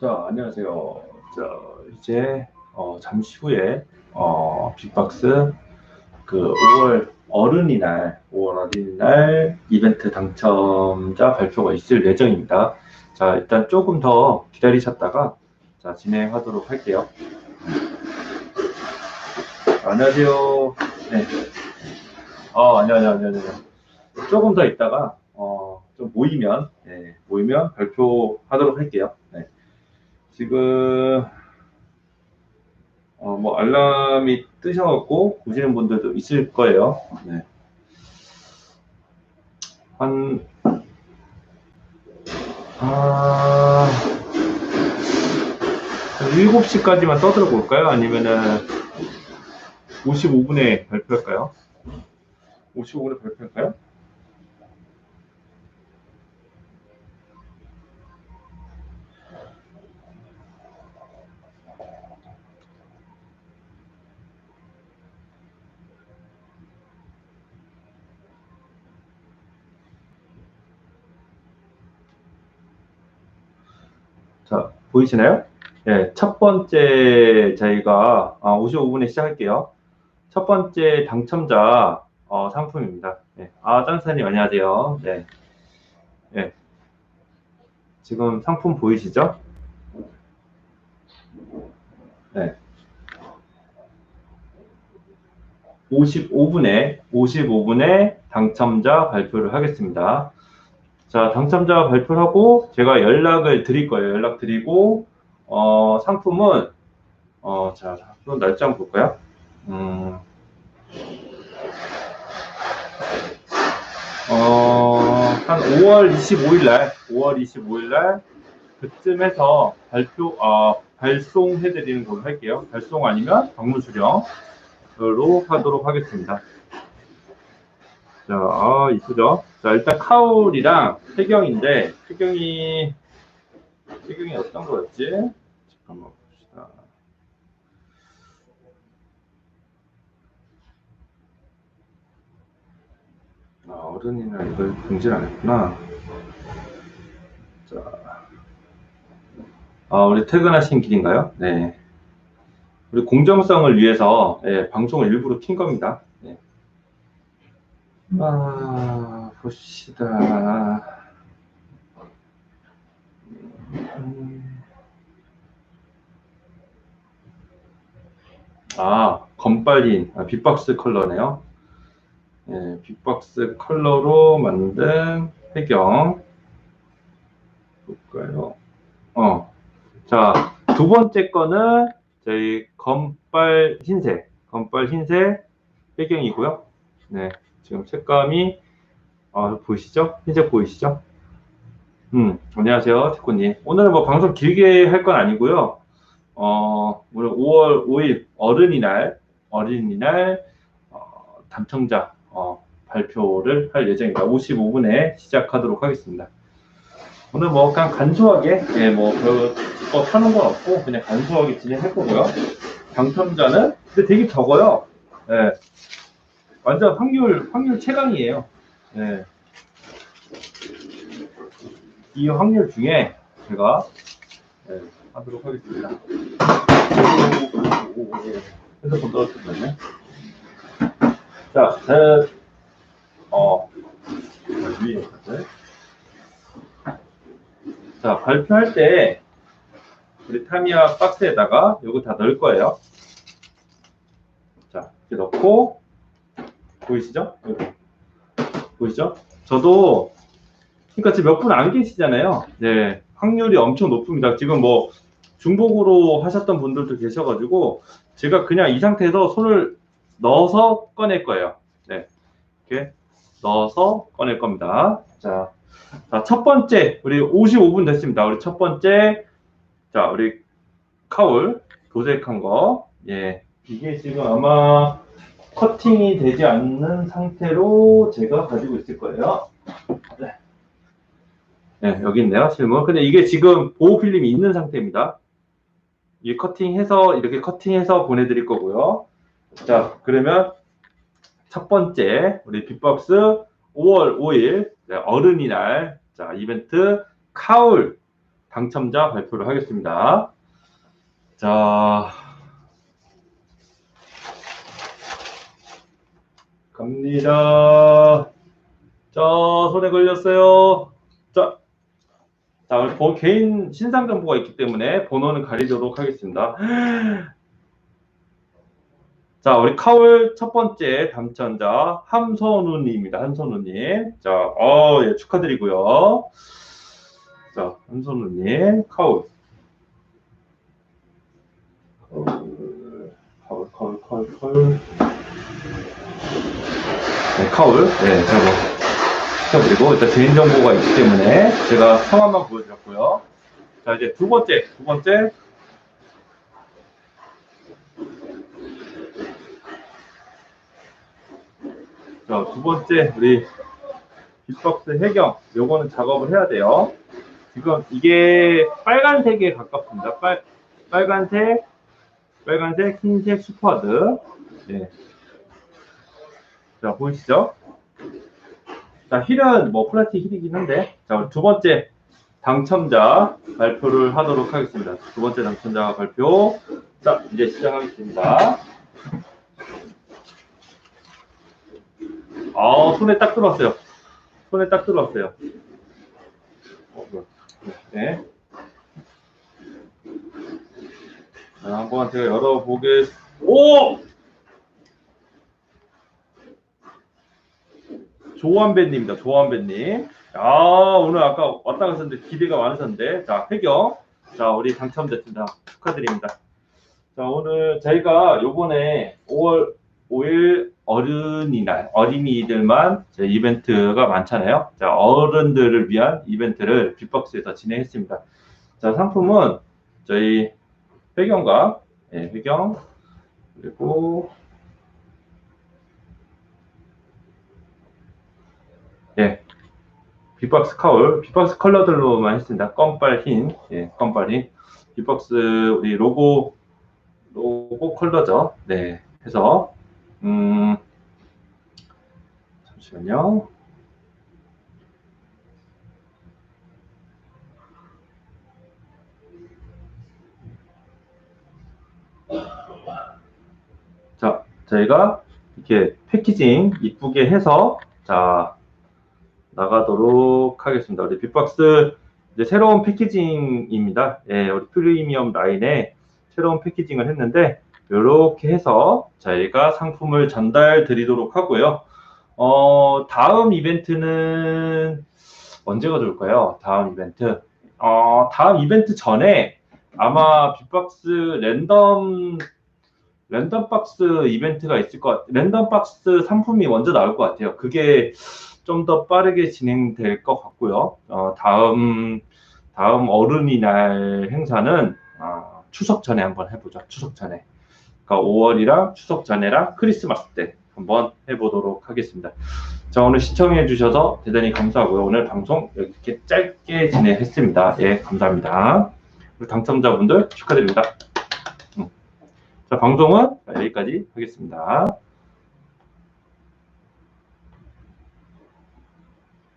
자, 안녕하세요. 자, 이제 어, 잠시 후에 어, 빅박스 그 5월 어른이 날, 5월 어린이 날 이벤트 당첨자 발표가 있을 예정입니다. 자, 일단 조금 더 기다리셨다가 자, 진행하도록 할게요. 안녕하세요. 네. 어, 안녕하세요. 안녕하세요. 조금 더 있다가 어, 좀 모이면 네, 모이면 발표하도록 할게요. 네. 지금 어, 뭐 알람이 뜨셔갖고 보시는 분들도 있을 거예요. 네. 한 아, 7시까지만 떠들어 볼까요? 아니면은 55분에 발표할까요? 55분에 발표할까요? 자, 보이시나요? 네, 첫 번째 저희가 아, 55분에 시작할게요. 첫 번째 당첨자 어, 상품입니다. 네. 아, 짠사님 안녕하세요. 네. 네. 지금 상품 보이시죠? 네. 55분에 55분에 당첨자 발표를 하겠습니다. 자, 당첨자 발표를 하고 제가 연락을 드릴 거예요. 연락 드리고 어, 상품은 어, 자, 그럼 날짜 한번 볼까요? 음, 어, 한 5월 25일 날, 5월 25일 날 그쯤에서 발표, 어, 발송해 드리는 걸로 할게요. 발송 아니면 방문 수령으로 하도록 하겠습니다. 자, 아, 이쁘죠? 자, 일단 카울이랑 태경인데, 태경이, 태경이 어떤 거였지? 잠깐만 봅시다. 아, 어른이나 이걸 공지를 안 했구나. 자. 아, 우리 퇴근하신 길인가요? 네. 우리 공정성을 위해서, 예, 방송을 일부러 킨 겁니다. 네. 아, 봅시다. 음. 아, 검빨린, 아, 빅박스 컬러네요. 예, 빅박스 컬러로 만든 배경. 볼까요? 어. 자, 두 번째 거는 저희 검빨 흰색, 검빨 흰색 배경이고요. 네. 지금 색감이 아, 보이시죠? 흰색 보이시죠? 음, 안녕하세요, 태코님. 오늘 뭐 방송 길게 할 건 아니고요. 어, 오늘 5월 5일 어른이날, 어린이날 어, 당첨자 어, 발표를 할 예정입니다. 55분에 시작하도록 하겠습니다. 오늘 뭐 그냥 간소하게, 예, 뭐 별거 하는 건 없고 그냥 간소하게 진행할 거고요. 당첨자는 근데 되게 적어요. 예. 완전 확률 확률 최강이에요. 네. 이 확률 중에 제가 네, 하도록 하겠습니다. 핸드폰 떨어졌네. 자, 제, 어, 위에 있었어요. 자, 발표할 때 우리 타미야 박스에다가 요거 다 넣을 거예요. 자, 이렇게 넣고 보이시죠? 여기. 보이시죠? 저도 그러니까 지금 몇 분 안 계시잖아요. 네, 확률이 엄청 높습니다. 지금 뭐 중복으로 하셨던 분들도 계셔가지고 제가 그냥 이 상태에서 손을 넣어서 꺼낼 거예요. 네, 이렇게 넣어서 꺼낼 겁니다. 자, 자, 첫 번째 우리 55분 됐습니다. 우리 첫 번째 자, 우리 카울 도색한 거, 예, 이게 지금 아마 커팅이 되지 않는 상태로 제가 가지고 있을 거예요. 네. 네, 여기 있네요, 실물. 근데 이게 지금 보호 필름이 있는 상태입니다. 이 커팅해서, 이렇게 커팅해서 보내드릴 거고요. 자, 그러면 첫 번째, 우리 빅박스 5월 5일, 네, 어른이 날, 자, 이벤트 카울 당첨자 발표를 하겠습니다. 자, 갑니다. 자, 손에 걸렸어요. 자, 자, 개인 신상 정보가 있기 때문에 번호는 가리도록 하겠습니다. 자, 우리 카울 첫 번째 당첨자 함선우님입니다. 함선우님. 자, 어, 예, 축하드리고요. 자, 함선우님, 카울. 카울, 카울, 카울, 카울. 네, 카울. 네, 뭐 축하드리고 일단 개인 정보가 있기 때문에 제가 성함만 보여드렸고요. 자, 이제 두 번째, 두 번째. 자, 두 번째 우리 빅박스 해경 요거는 작업을 해야 돼요. 지금 이게 빨간색에 가깝습니다. 빨 빨간색, 빨간색, 흰색 슈퍼드. 네. 자 보이시죠? 자 힐은 뭐 플라스틱 힐이긴 한데 자 두 번째 당첨자 발표를 하도록 하겠습니다. 두 번째 당첨자 발표. 자 이제 시작하겠습니다. 아 손에 딱 들어왔어요. 손에 딱 들어왔어요. 어. 네. 자, 한번 제가 열어보겠. 오! 조한배님입니다. 조한배님. 아 오늘 아까 왔다 갔었는데 기대가 많으셨는데 자 해경. 자 우리 당첨됐습니다. 축하드립니다. 자 오늘 저희가 요번에 5월 5일 어른이날 어린이들만 제 이벤트가 많잖아요. 자 어른들을 위한 이벤트를 빅박스에서 진행했습니다. 자 상품은 저희 회경과 예, 회경 그리고 예 빅박스 카울 빅박스 컬러들로만 했습니다. 껌빨 흰 예, 껌빨 흰 빅박스 우리 로고 로고 컬러죠. 네 해서 음, 잠시만요. 자, 저희가 이렇게 패키징 이쁘게 해서 자 나가도록 하겠습니다. 우리 빅박스 이제 새로운 패키징입니다. 예, 우리 프리미엄 라인에 새로운 패키징을 했는데 이렇게 해서 저희가 상품을 전달 드리도록 하고요. 어, 다음 이벤트는 언제가 좋을까요? 다음 이벤트. 어, 다음 이벤트 전에 아마 빅박스 랜덤 랜덤 박스 이벤트가 있을 것 같아요. 랜덤 박스 상품이 먼저 나올 것 같아요. 그게 좀 더 빠르게 진행될 것 같고요. 어, 다음 다음 어른이날 행사는 어, 추석 전에 한번 해보죠. 추석 전에. 그러니까 5월이랑 추석 전에랑 크리스마스 때 한번 해보도록 하겠습니다. 자 오늘 시청해 주셔서 대단히 감사하고요. 오늘 방송 이렇게 짧게 진행했습니다. 예 감사합니다. 우리 당첨자분들 축하드립니다. 음. 자 방송은 여기까지 하겠습니다.